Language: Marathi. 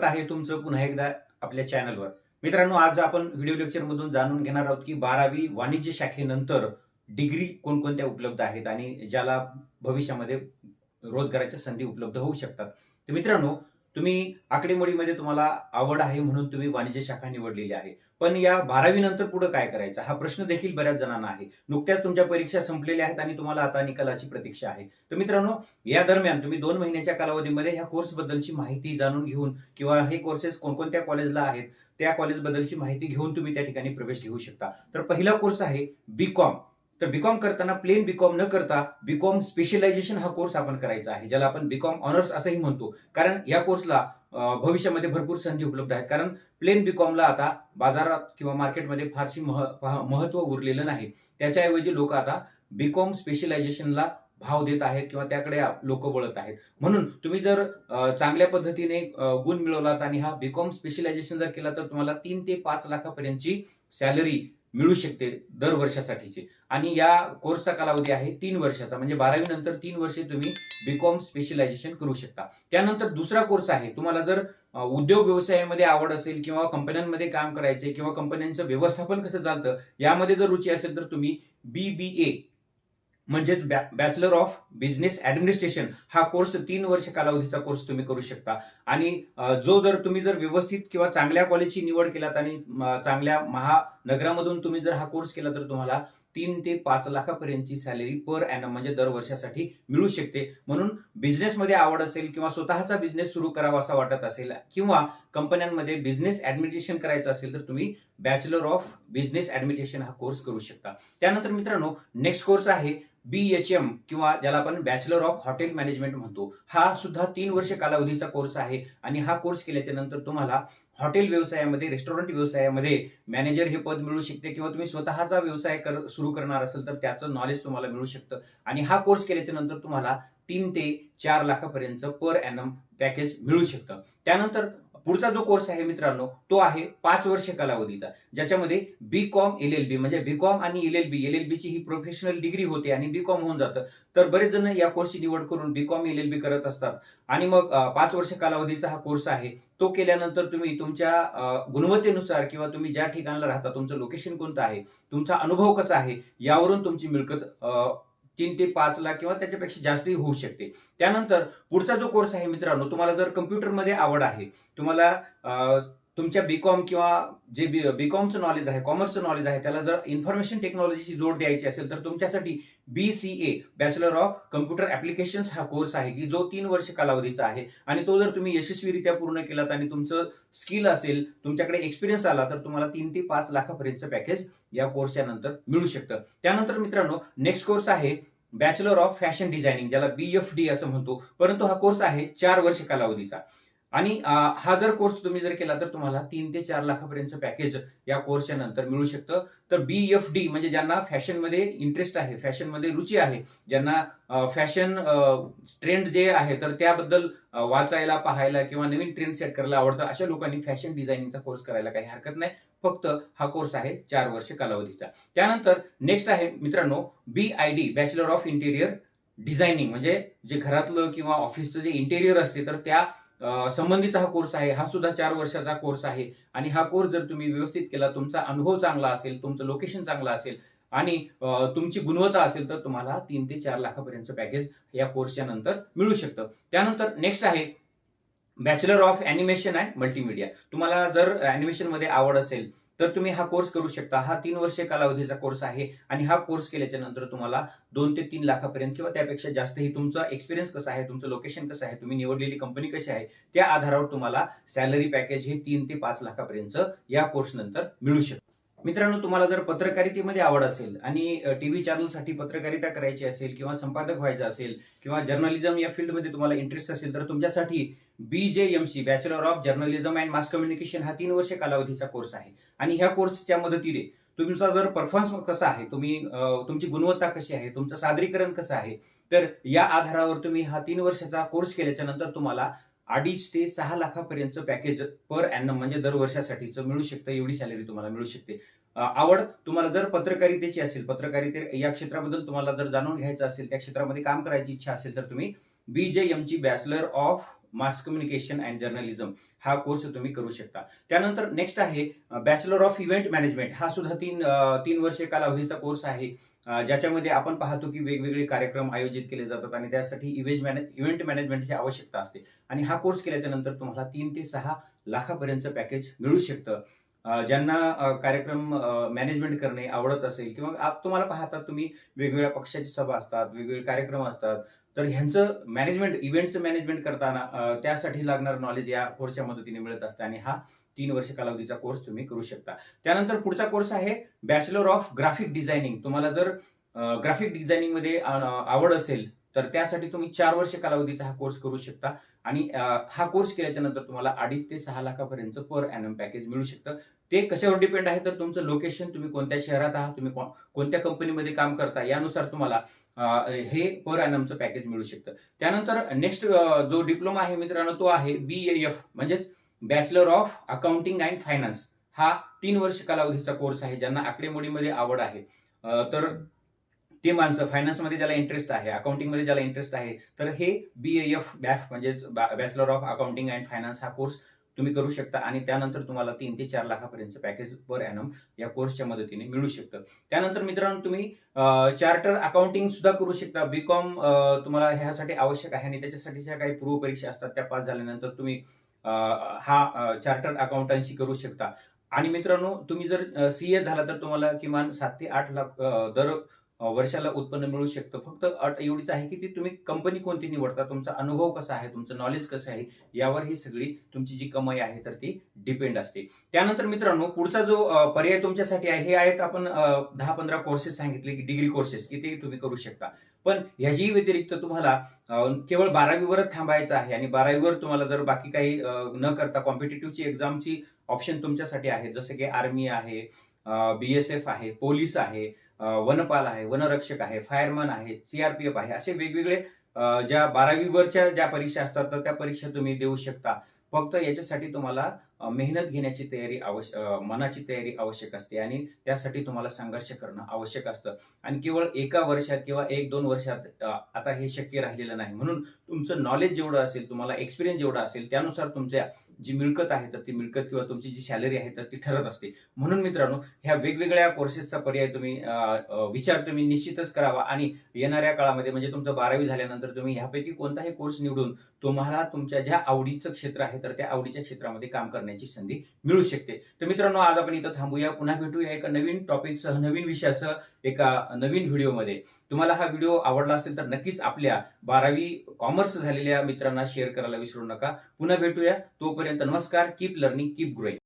स्वागत आहे तुमचं पुन्हा एकदा आपल्या चॅनलवर मित्रांनो आज आपण व्हिडिओ लेक्चर मधून जाणून घेणार आहोत की बारावी वाणिज्य शाखेनंतर डिग्री कोणकोणत्या उपलब्ध आहेत आणि ज्याला भविष्यामध्ये रोजगाराच्या संधी उपलब्ध होऊ शकतात. तर मित्रांनो तुम्ही आकडेमोडीमध्ये तुम्हाला आवड आहे म्हणून तुम्ही वाणिज्य शाखा निवडलेली आहे. पण या बारावी नंतर पुढे काय करायचं? हा प्रश्न देखील बऱ्याच जणांना आहे. नुकत्याच तुमच्या परीक्षा संपलेल्या आहेत आणि तुम्हाला आता निकालाची प्रतीक्षा आहे. तर मित्रांनो या दरम्यान तुम्ही दोन महिन्याच्या कालावधीमध्ये ह्या कोर्स बद्दलची माहिती जाणून घेऊन किंवा हे कोर्सेस कोणकोणत्या कॉलेजला आहेत त्या कॉलेज बद्दलची माहिती घेऊन तुम्ही त्या ठिकाणी प्रवेश घेऊ शकता. तर पहिला कोर्स आहे बीकॉम तर बीकॉम करताना प्लेन बीकॉम न करता बीकॉम स्पेशलायझेशन हा कोर्स आपण करायचा आहे ज्याला आपण बीकॉम ऑनर्स असंही म्हणतो. कारण या कोर्सला भविष्यामध्ये भरपूर संधी उपलब्ध आहेत. कारण प्लेन बीकॉमला आता बाजारात किंवा मार्केटमध्ये फारशी मह महत्त्व उरलेलं नाही. त्याच्याऐवजी लोक आता बीकॉम स्पेशलायझेशनला भाव देत आहेत किंवा त्याकडे लोक वळत आहेत. म्हणून तुम्ही जर चांगल्या पद्धतीने गुण मिळवलात आणि हा बीकॉम स्पेशलायझेशन जर केला तर तुम्हाला तीन ते पाच लाखापर्यंतची सॅलरी मिळू शकते दर वर्षासाठीची. आणि या कोर्सचा कालावधी आहे तीन वर्षाचा. म्हणजे बारावी नंतर तीन वर्षे तुम्ही बीकॉम स्पेशलायझेशन करू शकता. त्यानंतर दुसरा कोर्स आहे. तुम्हाला जर उद्योग व्यवसायामध्ये आवड असेल किंवा कंपन्यांमध्ये काम करायचे किंवा कंपन्यांचं व्यवस्थापन कसं चालतं यामध्ये जर रुची असेल तर तुम्ही बीबीए म्हणजेच बॅचलर ऑफ बिझनेस ऍडमिनिस्ट्रेशन हा कोर्स तीन वर्ष कालावधीचा कोर्स तुम्ही करू शकता. आणि जो जर तुम्ही जर व्यवस्थित किंवा चांगल्या कॉलेजची निवड केलात आणि चांगल्या महानगरामधून तुम्ही जर हा कोर्स केला तर तुम्हाला तीन ते पाच लाखापर्यंतची सॅलरी पर ॲनम म्हणजे दर वर्षासाठी मिळू शकते. म्हणून बिझनेसमध्ये आवड असेल किंवा स्वतःचा बिझनेस सुरू करावा असा वाटत असेल किंवा कंपन्यांमध्ये बिझनेस ऍडमिनिस्ट्रेशन करायचं असेल तर तुम्ही बॅचलर ऑफ बिझनेस ऍडमिनिस्ट्रेशन हा कोर्स करू शकता. त्यानंतर मित्रांनो नेक्स्ट कोर्स आहे बी एच एम किंवा ज्याला आपण बॅचलर ऑफ हॉटेल मॅनेजमेंट म्हणतो हा सुद्धा तीन वर्ष कालावधीचा कोर्स आहे आणि हा कोर्स केल्याच्यानंतर तुम्हाला हॉटेल व्यवसायामध्ये रेस्टॉरंट व्यवसायामध्ये मॅनेजर हे पद मिळू शकते किंवा तुम्ही स्वतःचा व्यवसाय कर सुरू करणार असेल तर त्याचं नॉलेज तुम्हाला मिळू शकतं. आणि हा कोर्स केल्याच्यानंतर तुम्हाला तीन ते चार लाखापर्यंत पर ॲनम पॅकेज मिळू शकतं. त्यानंतर पुढचा जो कोर्स आहे मित्रांनो तो आहे पाच वर्ष कालावधीचा. ज्याच्यामध्ये B com L L B म्हणजे बी कॉम आणि L L B L L बीची ही प्रोफेशनल डिग्री होते आणि बी कॉम होऊन जातं. तर बरेच जण या कोर्सची निवड करून B com L L B करत असतात. आणि मग पाच वर्ष कालावधीचा हा कोर्स आहे. तो केल्यानंतर तुम्ही तुमच्या गुणवत्तेनुसार किंवा तुम्ही ज्या ठिकाणला राहता तुमचं लोकेशन कोणतं आहे तुमचा अनुभव कसा आहे यावरून तुमची मिळकत अं, तीन ते पाच लाख किंवा त्याच्यापेक्षा जास्तही होऊ शकते. त्यानंतर पुढचा जो कोर्स आहे मित्रांनो तुम्हाला जर कम्प्युटरमध्ये आवड आहे तुम्हाला तुमच्या बीकॉम किंवा जे बी बीकॉमचं नॉलेज आहे कॉमर्सचं नॉलेज आहे त्याला जर इन्फॉर्मेशन टेक्नॉलॉजीची जोड द्यायची असेल तर तुमच्यासाठी B C A bachelor of computer applications हा कोर्स आहे की जो तीन वर्ष कालावधीचा आहे. आणि तो जर तुम्ही यशस्वीरित्या पूर्ण केलात आणि तुमचं स्किल असेल तुमच्याकडे एक्सपिरियन्स आला तर तुम्हाला तीन ते पाच लाखापर्यंतचं पॅकेज या कोर्सच्या नंतर मिळू शकतं. त्यानंतर मित्रांनो नेक्स्ट कोर्स आहे बॅचलर ऑफ फॅशन डिझायनिंग ज्याला बी एफ डी असं म्हणतो. परंतु हा कोर्स आहे चार वर्ष कालावधीचा. आणि हा जर कोर्स तुम्ही जर केला तर तुम्हाला तीन ते चार लाखापर्यंत पॅकेज या कोर्सच्या नंतर मिळू शकतं. तर बी एफ डी म्हणजे ज्यांना फॅशनमध्ये इंटरेस्ट आहे फॅशनमध्ये रुची आहे ज्यांना फॅशन ट्रेंड जे आहे तर त्याबद्दल वाचायला पाहायला किंवा नवीन ट्रेंड सेट करायला आवडतं अशा लोकांनी फॅशन डिझायनिंगचा कोर्स करायला काही हरकत नाही. फक्त हा कोर्स आहे चार वर्ष कालावधीचा. त्यानंतर नेक्स्ट आहे मित्रांनो B I D bachelor of interior designing म्हणजे जे घरातलं किंवा ऑफिसचं जे इंटेरियर असते तर त्या संबंधीचा हा कोर्स आहे हा सुद्धा चार वर्षाचा कोर्स आहे. आणि हा कोर्स जर तुम्ही व्यवस्थित केला तुमचा अनुभव चांगला असेल तुमचं लोकेशन चांगलं असेल आणि तुमची गुणवत्ता असेल तर तुम्हाला तीन ते चार लाखापर्यंतचं पॅकेज या कोर्सच्या नंतर मिळू शकतं. त्यानंतर नेक्स्ट आहे bachelor of animation and multimedia तुम्हाला जर अॅनिमेशनमध्ये आवड असेल तर तुम्ही हा कोर्स करू शकता. हा तीन वर्ष कालावधीचा कोर्स आहे आणि हा कोर्स केल्याच्यानंतर तुम्हाला दोन ते तीन लाखापर्यंत किंवा त्यापेक्षा जास्तही तुमचा एक्सपिरियन्स कसा आहे तुमचं लोकेशन कसं आहे तुम्ही निवडलेली कंपनी कशी आहे त्या आधारावर तुम्हाला सॅलरी पॅकेज हे तीन ते पाच लाखापर्यंत या कोर्स नंतर मिळू शकतं. मित्रांनो तुम्हाला जर पत्रकारितेमध्ये आवड असेल आणि टीव्ही चॅनलसाठी पत्रकारिता करायची असेल किंवा संपादक व्हायचं असेल किंवा जर्नलिझम या फील्डमध्ये तुम्हाला इंटरेस्ट असेल तर तुमच्यासाठी B J M C bachelor of journalism and mass communication हा तीन वर्ष कालावधीचा कोर्स आहे. आणि ह्या कोर्सच्या मदतीने तुमचा जर परफॉर्मन्स कसा आहे तुम्ही तुमची गुणवत्ता कशी आहे तुमचं सादरीकरण कसं आहे तर या आधारावर तुम्ही हा तीन वर्षाचा कोर्स केल्याच्यानंतर तुम्हाला अडीच ते सहा लाखापर्यंतचं पॅकेज पर ॲनम म्हणजे दर वर्षासाठीचं मिळू शकतं एवढी सॅलरी तुम्हाला मिळू शकते. आवड तुम्हाला जर पत्रकारितेची असेल पत्रकारिते या क्षेत्राबद्दल तुम्हाला जर जाणून घ्यायचं असेल त्या क्षेत्रामध्ये काम करायची इच्छा असेल तर तुम्ही बी जे एम ची bachelor of mass communication and journalism हा कोर्स तुम्ही करू शकता. त्यानंतर नेक्स्ट आहे बॅचलर ऑफ इव्हेंट मॅनेजमेंट हा सुद्धा तीन तीन वर्षे कालावधीचा कोर्स आहे. ज्याच्यामध्ये आपण पाहतो की वेगवेगळे कार्यक्रम आयोजित केले जातात आणि त्यासाठी इव्हेंट मॅनेज इव्हेंट मॅनेजमेंटची आवश्यकता असते. आणि हा कोर्स केल्याच्यानंतर तुम्हाला तीन ते सहा लाखापर्यंत पॅकेज मिळू शकतं. ज्यांना कार्यक्रम मॅनेजमेंट करणे आवडत असेल किंवा तुम्हाला पाहतात तुम्ही वेगवेगळ्या पक्षाची सभा असतात वेगवेगळे कार्यक्रम असतात तर ह्यांचं मॅनेजमेंट इव्हेंटचं मॅनेजमेंट करताना त्यासाठी लागणार नॉलेज या कोर्सच्या मदतीने मिळत असतं आणि हा तीन वर्ष कालावधीचा कोर्स तुम्ही करू शकता. त्यानंतर पुढचा कोर्स आहे बॅचलर ऑफ ग्राफिक डिझायनिंग तुम्हाला जर ग्राफिक डिझायनिंगमध्ये आवड असेल तर त्यासाठी तुम्ही चार वर्ष कालावधीचा हा कोर्स करू शकता. आणि हा कोर्स केल्याच्यानंतर तुम्हाला अडीच ते सहा लाखापर्यंत पर अॅनम पॅकेज मिळू शकतं. ते कशावर डिपेंड आहे? तर तुमचं लोकेशन तुम्ही कोणत्या शहरात आहात? तुम्ही कोणत्या कंपनीमध्ये काम करता यानुसार तुम्हाला हे पर अॅनमचं पॅकेज मिळू शकतं. त्यानंतर नेक्स्ट जो डिप्लोमा आहे मित्रांनो तो आहे बी एफ म्हणजेच bachelor of accounting and finance हा तीन वर्ष कालावधीचा कोर्स आहे ज्यांना आकडेमोडीमध्ये आवड आहे. तर ते माणसं फायनान्समध्ये ज्याला इंटरेस्ट आहे अकाउंटिंगमध्ये ज्याला इंटरेस्ट आहे तर हे बी एफ बॅफ म्हणजे bachelor of accounting and finance हा कोर्स तुम्ही करू शकता आणि त्यानंतर तुम्हाला तीन ते चार लाखापर्यंत पॅकेज पर ॲनम या कोर्सच्या मदतीने मिळू शकतं. त्यानंतर मित्रांनो तुम्ही चार्टर अकाउंटिंग सुद्धा करू शकता. बी कॉम तुम्हाला ह्यासाठी आवश्यक आहे आणि त्याच्यासाठी ज्या काही पूर्वपरीक्षा असतात त्या पास झाल्यानंतर तुम्ही हा चार्टर्ड अकाउंटन्सी करू शकता. आणि मित्रांनो तुम्ही जर सीए झाला तर तुम्हाला किमान सात ते आठ लाख दर वर्षाला उत्पन्न मिळू शकतं. फक्त अट एवढीच आहे की ती तुम्ही कंपनी कोणती निवडता तुमचा अनुभव कसा आहे तुमचं नॉलेज कसं आहे यावर ही सगळी तुमची जी कमाई आहे तर ती डिपेंड असते. त्यानंतर मित्रांनो पुढचा जो पर्याय तुमच्यासाठी आहे हे आहेत आपण दहा पंधरा कोर्सेस सांगितले की डिग्री कोर्सेस की ते तुम्ही करू शकता. पण ह्याच्याही व्यतिरिक्त तुम्हाला केवळ बारावीवरच थांबायचं आहे आणि बारावीवर तुम्हाला जर बाकी काही न करता कॉम्पिटेटिव्हची एक्झामची ऑप्शन तुमच्यासाठी आहेत जसं की आर्मी आहे बीएसएफ आहे पोलीस आहे वनपाल आहे वनरक्षक आहे फायरमन आहे सीआरपीएफ आहे असे वेगवेगळे ज्या बारावीवरच्या ज्या परीक्षा असतात तर त्या परीक्षा तुम्ही देऊ शकता. फक्त याच्यासाठी तुम्हाला मेहनत घेण्याची तयारी आवश्यक मनाची तयारी आवश्यक असते आणि त्यासाठी तुम्हाला संघर्ष करणं आवश्यक असतं. आणि केवळ एका वर्षात किंवा एक दोन वर्षात आता हे शक्य राहिलेलं नाही. म्हणून तुमचं नॉलेज जेवढं असेल तुम्हाला एक्सपिरियन्स जेवढा असेल त्यानुसार तुमच्या जी मिळकत आहे तर ती मिळकत किंवा तुमची जी सॅलरी आहे तर ती ठरत असते. म्हणून मित्रांनो ह्या वेगवेगळ्या कोर्सेसचा पर्याय तुम्ही विचार तुम्ही निश्चितच करावा आणि येणाऱ्या काळामध्ये म्हणजे तुमचं बारावी झाल्यानंतर तुम्ही ह्यापैकी कोणताही कोर्स निवडून तुम्हाला तुमच्या ज्या आवडीचं क्षेत्र आहे तर त्या आवडीच्या क्षेत्रामध्ये काम करण्याची संधी मिळू शकते. तर मित्रांनो आज आपण इथं थांबूया. पुन्हा भेटूया एका नवीन टॉपिकसह नवीन विषयासह एका नवीन व्हिडिओमध्ये. तुम्हाला हा व्हिडिओ आवडला असेल तर नक्कीच आपल्या बारावी कॉमर्स झालेल्या मित्रांना शेअर करायला विसरू नका. पुन्हा भेटूया. तोपर्यंत नमस्कार. Keep learning keep growing